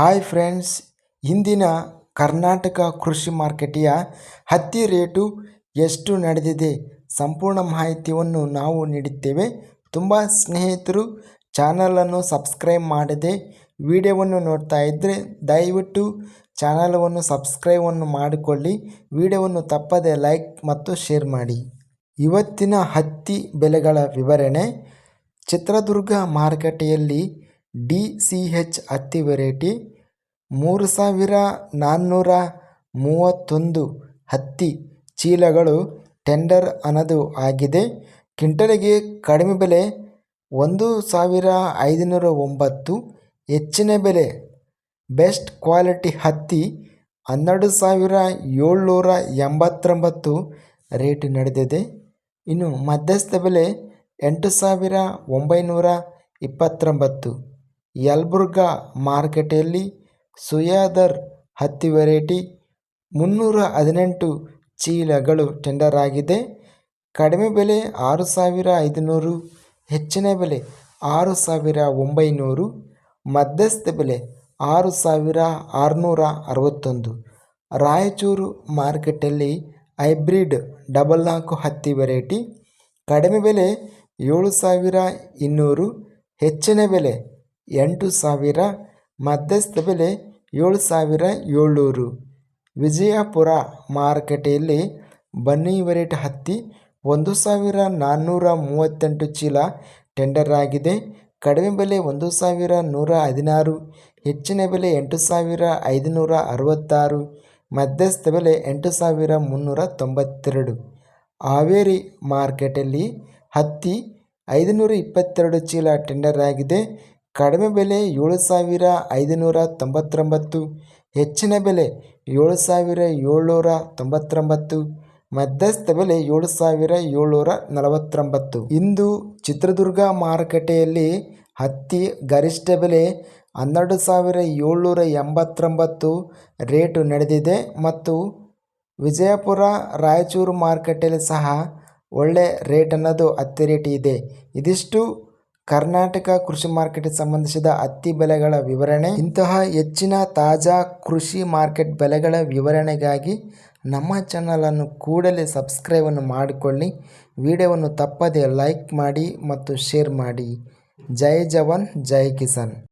Hi friends, ಇಂದಿನ ಕರ್ನಾಟಕ ಕೃಷಿ ಮಾರ್ಕೆಟಿಯ ಹತ್ತಿ ರೇಟು ಎಷ್ಟು ನಡೆದಿದೆ ಸಂಪೂರ್ಣ ಮಾಹಿತಿಯನ್ನು ನಾವು ನೀಡುತ್ತೇವೆ ತುಂಬ ಸ್ನೇಹಿತರು ಚಾನಲನ್ನು ಸಬ್ಸ್ಕ್ರೈಬ್ ಮಾಡದೆ ವಿಡಿಯೋವನ್ನು ನೋಡ್ತಾ ಇದ್ದರೆ ದಯವಿಟ್ಟು ಚಾನಲನ್ನು ಸಬ್ಸ್ಕ್ರೈಬನ್ನು ಮಾಡಿಕೊಳ್ಳಿ. ವಿಡಿಯೋವನ್ನು ತಪ್ಪದೆ ಲೈಕ್ ಮತ್ತು ಶೇರ್ ಮಾಡಿ. ಇವತ್ತಿನ ಹತ್ತಿ ಬೆಲೆಗಳ ವಿವರಣೆ. ಚಿತ್ರದುರ್ಗ ಮಾರುಕಟ್ಟೆಯಲ್ಲಿ ಡಿ ಸಿ ಹೆಚ್ ಹತ್ತಿ ವೆರೈಟಿ ಮೂರು ಸಾವಿರ ನಾನ್ನೂರ ಮೂವತ್ತೊಂದು ಹತ್ತಿ ಚೀಲಗಳು ಟೆಂಡರ್ ಅನ್ನೋದು ಆಗಿದೆ. ಕ್ವಿಂಟಲಿಗೆ ಕಡಿಮೆ ಬೆಲೆ ಒಂದು ಸಾವಿರ ಐದುನೂರ ಒಂಬತ್ತು, ಹೆಚ್ಚಿನ ಬೆಲೆ ಬೆಸ್ಟ್ ಕ್ವಾಲಿಟಿ ಹತ್ತಿ ಹನ್ನೆರಡು ಸಾವಿರ ಏಳ್ನೂರ ಎಂಬತ್ತೊಂಬತ್ತು ರೇಟ್ ನಡೆದಿದೆ. ಇನ್ನು ಮಧ್ಯಸ್ಥ ಬೆಲೆ ಎಂಟು ಸಾವಿರ ಒಂಬೈನೂರ ಇಪ್ಪತ್ತೊಂಬತ್ತು. ಯಲಬುರ್ಗಾ ಮಾರುಕಟ್ಟೆಯಲ್ಲಿ ಸುಯಾದರ್ ಹತ್ತಿ ವೆರೈಟಿ ಮುನ್ನೂರ ಹದಿನೆಂಟು ಚೀಲಗಳು ಟೆಂಡರ್ ಆಗಿದೆ. ಕಡಿಮೆ ಬೆಲೆ ಆರು ಸಾವಿರ ಐದುನೂರು, ಹೆಚ್ಚಿನ ಬೆಲೆ ಆರು ಸಾವಿರ ಒಂಬೈನೂರು, ಮಧ್ಯಸ್ಥ ಬೆಲೆ ಆರು ಸಾವಿರ ಆರುನೂರ ಅರವತ್ತೊಂದು. ರಾಯಚೂರು ಮಾರ್ಕೆಟಲ್ಲಿ ಹೈಬ್ರಿಡ್ ಡಬಲ್ ನಾಲ್ಕು ಹತ್ತಿ ವೆರೈಟಿ. ಕಡಿಮೆ ಬೆಲೆ ಏಳು ಸಾವಿರ ಇನ್ನೂರು, ಹೆಚ್ಚಿನ ಬೆಲೆ ಎಂಟು ಸಾವಿರ, ಮಧ್ಯಸ್ಥ ಬೆಲೆ ಏಳು ಸಾವಿರ ಏಳ್ನೂರು. ವಿಜಯಪುರ ಮಾರುಕಟ್ಟೆಯಲ್ಲಿ ಬನ್ನಿ ವೆರೈಟಿ ಹತ್ತಿ ಒಂದು ಸಾವಿರ ನಾನ್ನೂರ ಮೂವತ್ತೆಂಟು ಚೀಲ ಟೆಂಡರ್ ಆಗಿದೆ. ಕಡಿಮೆ ಬೆಲೆ ಒಂದು ಸಾವಿರ ನೂರ ಹದಿನಾರು, ಹೆಚ್ಚಿನ ಬೆಲೆ ಎಂಟು ಸಾವಿರ ಐದುನೂರ ಅರವತ್ತಾರು, ಮಧ್ಯಸ್ಥ ಬೆಲೆ ಎಂಟು ಸಾವಿರ ಮುನ್ನೂರ ತೊಂಬತ್ತೆರಡು. ಹಾವೇರಿ ಮಾರ್ಕೆಟಲ್ಲಿ ಹತ್ತಿ ಐದುನೂರ ಇಪ್ಪತ್ತೆರಡು ಚೀಲ ಟೆಂಡರ್ ಆಗಿದೆ. ಕಡಿಮೆ ಬೆಲೆ ಏಳು ಸಾವಿರ ಐದುನೂರ ತೊಂಬತ್ತೊಂಬತ್ತು, ಹೆಚ್ಚಿನ ಬೆಲೆ ಏಳು ಸಾವಿರ ಏಳ್ನೂರ ತೊಂಬತ್ತೊಂಬತ್ತು, ಮಧ್ಯಸ್ಥ ಬೆಲೆ ಏಳು ಸಾವಿರ ಏಳ್ನೂರ ನಲವತ್ತೊಂಬತ್ತು. ಇಂದು ಚಿತ್ರದುರ್ಗ ಮಾರುಕಟ್ಟೆಯಲ್ಲಿ ಹತ್ತಿ ಗರಿಷ್ಠ ಬೆಲೆ ಹನ್ನೆರಡು ಸಾವಿರ ಏಳ್ನೂರ ಎಂಬತ್ತೊಂಬತ್ತು ರೇಟು ನಡೆದಿದೆ ಮತ್ತು ವಿಜಯಪುರ, ರಾಯಚೂರು ಮಾರುಕಟ್ಟೆಯಲ್ಲಿ ಸಹ ಒಳ್ಳೆ ರೇಟ್ ಅನ್ನೋದು ಹತ್ತಿ ರೇಟ್ ಇದೆ. ಇದಿಷ್ಟು ಕರ್ನಾಟಕ ಕೃಷಿ ಮಾರ್ಕೆಟ್ ಸಂಬಂಧಿಸಿದ ಹತ್ತಿ ಬೆಲೆಗಳ ವಿವರಣೆ, ಇಂತಹ ಹೆಚ್ಚಿನ ತಾಜಾ ಕೃಷಿ ಮಾರ್ಕೆಟ್ ಬೆಲೆಗಳ ವಿವರಣೆಗಾಗಿ ನಮ್ಮ ಚಾನಲನ್ನು ಕೂಡಲೇ ಸಬ್ಸ್ಕ್ರೈಬನ್ನು ಮಾಡಿಕೊಳ್ಳಿ. ವಿಡಿಯೋವನ್ನು ತಪ್ಪದೇ ಲೈಕ್ ಮಾಡಿ ಮತ್ತು ಶೇರ್ ಮಾಡಿ. ಜೈ ಜವಾನ್, ಜೈ ಕಿಸಾನ್.